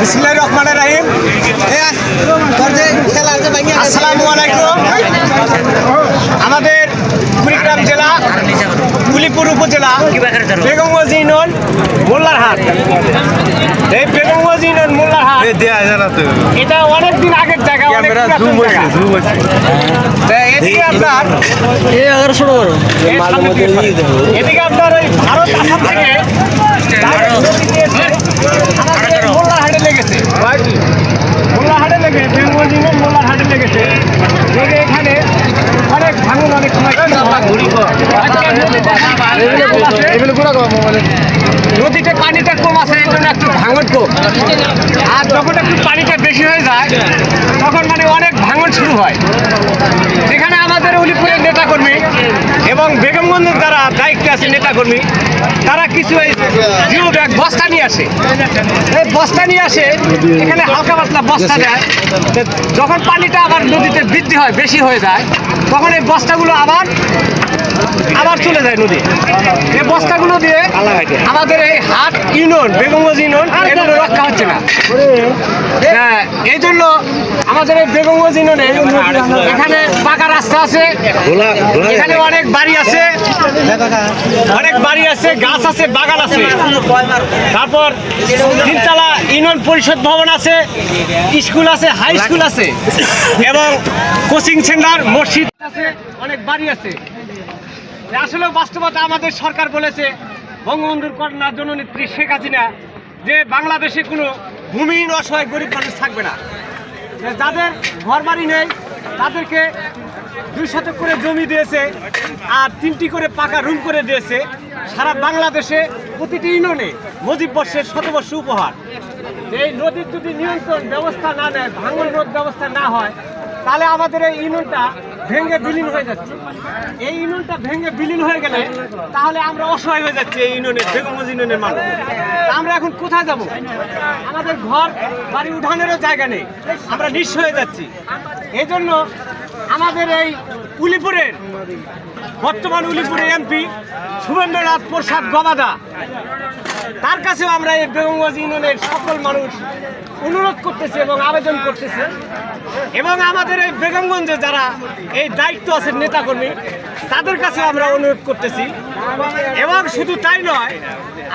বিসমিল্লাহির রহমানির রহিম। আসসালামু আলাইকুম। আমাদের কুড়িগ্রাম জেলা কুলিপুর উপজেলা বেগমগঞ্জ ইউনিয়ন মোল্লারহাট। এই বেগমগঞ্জ ইউনিয়ন মোল্লারহাট। দেয়া যায় তো। এটা অনেক দিন আগের জায়গা এদিকে আপনার। এদিকে আপনার ওই ভারত আসাম থেকে direct নদী দিয়ে এসে আমাদের এই মোল্লারহাটে লেগেছে মোল্লারহাটে লেগে বেঙ্গল ইউনিয়ন মোল্লারহাটে লেগেছে লেগে এখানে অনেক ভাঙন অনেক সময় কি হয়? এগুলো গুড়া কম মোবাইলে নদীতে পানিটা কম আছে এই জন্য একটু ভাঙন কম আর যখন একটু পানিটা বেশি হয়ে যায়, তখন মানে অনেক ভাঙন শুরু হয়। যেখানে আমাদের উলিপুরের নেতাকর্মী এবং বেগমগঞ্জের যারা দায়িত্বে আছে নেতাকর্মী তারা কিছু এই জিও ব্যাগ বস্তা নিয়ে আসে। এই বস্তা নিয়ে আসে এখানে হালকা পাতলা বস্তা দেয়। যখন পানিটা আবার নদীতে বৃদ্ধি হয় বেশি হয়ে যায় তখন এই বস্তাগুলো আবার আবার চলে যায় নদী। এই বস্তাগুলো দিয়ে আমাদের এই হাট ইউনিয়ন বেগমগঞ্জ ইউনিয়ন এগুলো রক্ষা হচ্ছে না। হ্যাঁ এই জন্য আমাদের এই বেগমগঞ্জ ইউনিয়নে এখানে পাকা রাস্তা আছে। এখানে অনেক বাড়ি আছে। অনেক বাড়ি আছে গাছ আছে বাগান আছে। তারপর তিনতলা ইউনিয়ন পরিষদ ভবন আছে স্কুল আছে হাই স্কুল আছে এবং কোচিং সেন্টার মসজিদ আছে অনেক বাড়ি আছে। আসলে বাস্তবতা আমাদের সরকার বলেছে বঙ্গবন্ধুর কন্যা জননেত্রী শেখ হাসিনা যে বাংলাদেশে কোনো ভূমিহীন অসহায় গরিব মানুষ থাকবে না। যাদের ঘর বাড়ি নেই তাদেরকে দুই শতক করে জমি দিয়েছে আর তিনটি করে পাকা রুম করে দিয়েছে। সারা বাংলাদেশে প্রতিটি ইউনিয়নে মুজিব বর্ষের শতবর্ষ উপহার। এই নদীর যদি নিয়ন্ত্রণ ব্যবস্থা না নেয়, ভাঙন রোধ ব্যবস্থা না হয়, তাহলে আমাদের এই ইউনিয়নটা ভেঙে বিলীন হয়ে যাচ্ছে। এই ইউনিয়নটা ভেঙে বিলীন হয়ে গেলে তাহলে আমরা অসহায় হয়ে যাচ্ছি এই ইউনিয়নের বেগমগঞ্জ ইউনিয়নের মানুষ। আমরা এখন কোথায় যাব? আমাদের ঘর, বাড়ি উঠানেরও জায়গা নেই। আমরা নিঃস্ব হয়ে যাচ্ছি। এই জন্য আমাদের এই উলিপুরের, বর্তমান উলিপুরের এমপি শুভেন্দ্রনাথ প্রসাদ গবাদা। তার কাছেও আমরা এই বেগমগঞ্জ ইউনিয়নের সকল মানুষ অনুরোধ করতেছে এবং আবেদন করতেছে। এবং আমাদের এই বেগমগঞ্জে যারা এই দায়িত্ব আছে নেতাকর্মী তাদের কাছে আমরা অনুরোধ করতেছি। এবং শুধু তাই নয়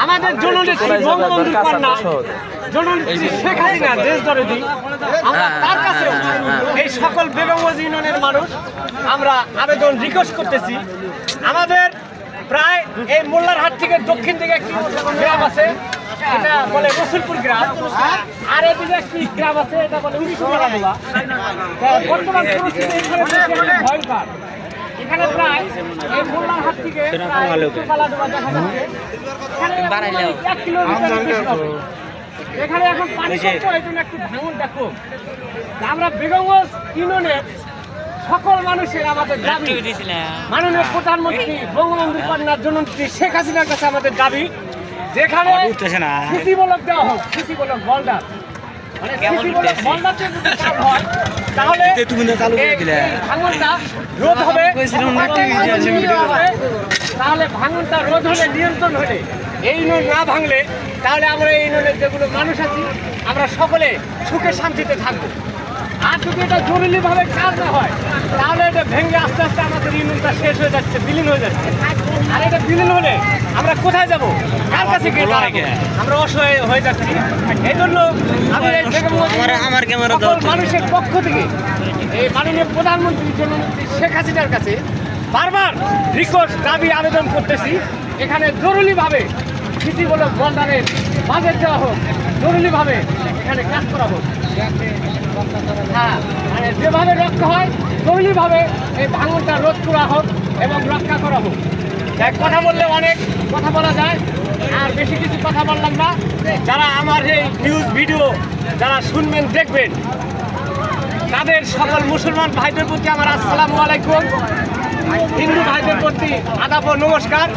আমাদের জননেত্রী বঙ্গবন্ধুর কন্যা জননেত্রী শেখ হাসিনা দেশ দরদি আমরা তার কাছে এই সকল বেগমগঞ্জ ইউনিয়নের মানুষ আমরা আবেদন রিকোয়েস্ট করতেছি। আমাদের প্রায় এই মোল্লারহাট থেকে দক্ষিণ দিকে একটি গ্রাম আছে এটা বলে রসুলপুর গ্রাম। আর এদিকে একটি গ্রাম আছে এটা বলে উড়িষ্যা বর্তমান পরিস্থিতি ভয়ঙ্কর। এখানে প্রায় এই থেকে দেখা এখানে। এখানে এখন পানি এই জন্য একটু তা আমরা বেগমগঞ্জ ইউনিয়নের সকল মানুষের আমাদের দাবি মাননীয় প্রধানমন্ত্রী বঙ্গবন্ধু কন্যার জননেত্রী শেখ হাসিনার কাছে আমাদের দাবি যেখানে কৃষিমূলক দেওয়া হোক কৃষিমূলক বন্ডার মানে কৃষিমূলক বন্ডাতে যদি কাজ হয় তাহলে এই ভাঙনটা রোধ হবে, তাহলে ভাঙনটা রোধ হলে নিয়ন্ত্রণ হলে এই নুন না ভাঙলে তাহলে আমরা এই নুনের যেগুলো মানুষ আছি আমরা সকলে সুখে শান্তিতে থাকব। আর যদি এটা জরুরিভাবে কাজ না হয় তাহলে এটা ভেঙে আস্তে আস্তে আমাদের ইউনিয়নটা শেষ হয়ে যাচ্ছে বিলীন হয়ে যাচ্ছে। আর এটা বিলীন হলে আমরা কোথায় যাব? কার কাছে গিয়ে দাঁড়াবো? আমরা অসহায় হয়ে যাচ্ছি। এই জন্য আমি এই মানুষের পক্ষ থেকে এই মাননীয় প্রধানমন্ত্রী জননেত্রী শেখ হাসিনার কাছে বারবার রিকোয়েস্ট দাবি আবেদন করতেছি। এখানে জরুরিভাবে কৃষিমূলক বন্ডারের বাজেট দেওয়া হোক, জরুরিভাবে এখানে কাজ করা হোক। হ্যাঁ মানে যেভাবে রক্ষা হয়, জরুরিভাবে এই ভাঙনটা রোধ করা হোক এবং রক্ষা করা হোক। এক কথা বললে অনেক কথা বলা যায়, আর বেশি কিছু কথা বললাম না। যারা আমার এই নিউজ ভিডিও যারা শুনবেন, দেখবেন, তাদের সকল মুসলমান ভাইদের প্রতি আমার আসসালামু আলাইকুম। হিন্দু ভাইদের প্রতি আদাব নমস্কার।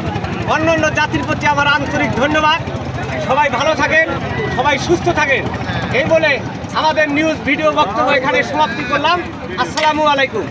অন্য অন্য জাতির প্রতি আমার আন্তরিক ধন্যবাদ। সবাই ভালো থাকেন, সবাই সুস্থ থাকেন। এই বলে আমাদের নিউজ ভিডিও বক্তব্য এখানে সমাপ্তি করলাম। আসসালামু আলাইকুম।